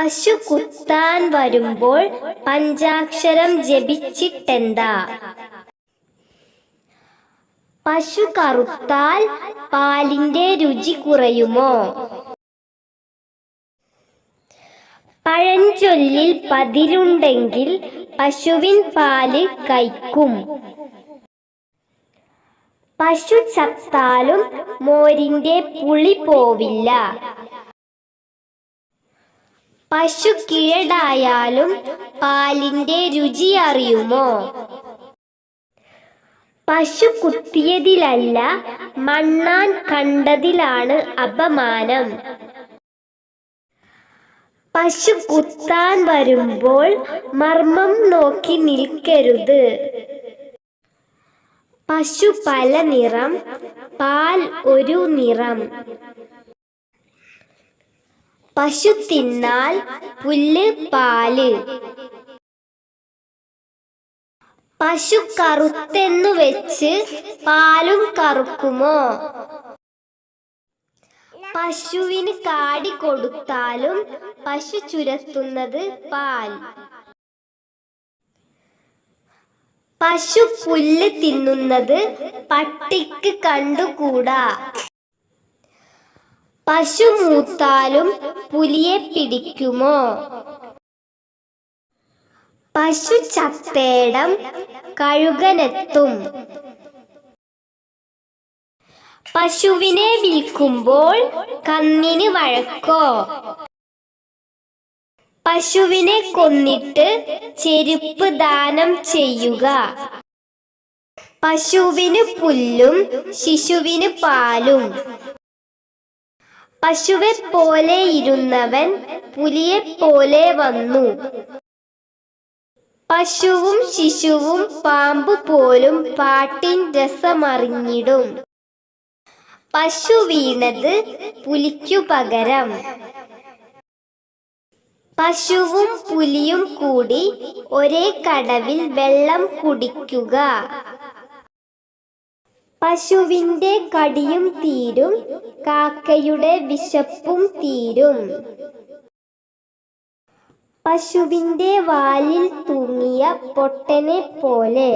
പശു കുത്താൻ വരുമ്പോൾ പഞ്ചാക്ഷരം ജപിച്ചിട്ടെന്താ? പശു കറുത്താൽ പാലിന്റെ രുചി കുറയുമോ? പഴഞ്ചൊല്ലിൽ പതിരുണ്ടെങ്കിൽ പശുവിൻ പാൽ കൈക്കും പശു ചത്താലും മോരിന്റെ പുളി പോവില്ല. പശു കീഴടായാലും പാലിന്റെ രുചി അറിയുമോ? പശു കുത്തിയതിലല്ല മണ്ണാൻ കണ്ടതിലാണ് അപമാനം. പശു കുത്താൻ വരുമ്പോൾ മർമ്മം നോക്കി നിൽക്കരുത്. പശു പല നിറം പാൽ ഒരു നിറം. പശു തിന്നാൽ പുല്ല് പാൽ. പശു കറുത്തെന്നു വെച്ച് പാലും കറുക്കുമോ? പശുവിന് കാടി കൊടുത്താലും പശു ചുരത്തുന്നത് പാൽ. പശു പുല്ല് തിന്നുന്നത് പട്ടിക്ക് കണ്ടുകൂടാ? പശു മൂത്താലും പുലിയെ പിടിക്കുമോ? പശു ചത്തേടം കഴുകനെത്തും. പശുവിനെ വിൽക്കുമ്പോൾ കന്നിന് വഴക്കോ? പശുവിനെ കൊന്നിട്ട് ചെരുപ്പ് ദാനം ചെയ്യുക. പശുവിന് പുല്ലും ശിശുവിന് പാലും. പശുവെ പോലെ ഇരുന്നവൻ പുലിയെ പോലെ വന്നു. പശുവും ശിശുവും പാമ്പ് പോലും പാട്ടിൻ രസമറിഞ്ഞിടും. പശു വീണത് പുലിക്കു പകരം. പശുവും പുലിയും കൂടി ഒരേ കടവിൽ വെള്ളം കുടിക്കുക. പശുവിന്റെ കടിയും തീരും കാക്കയുടെ വിശപ്പും തീരും. പശുവിന്റെ വാലിൽ തൂങ്ങിയ പൊട്ടനെ പോലെ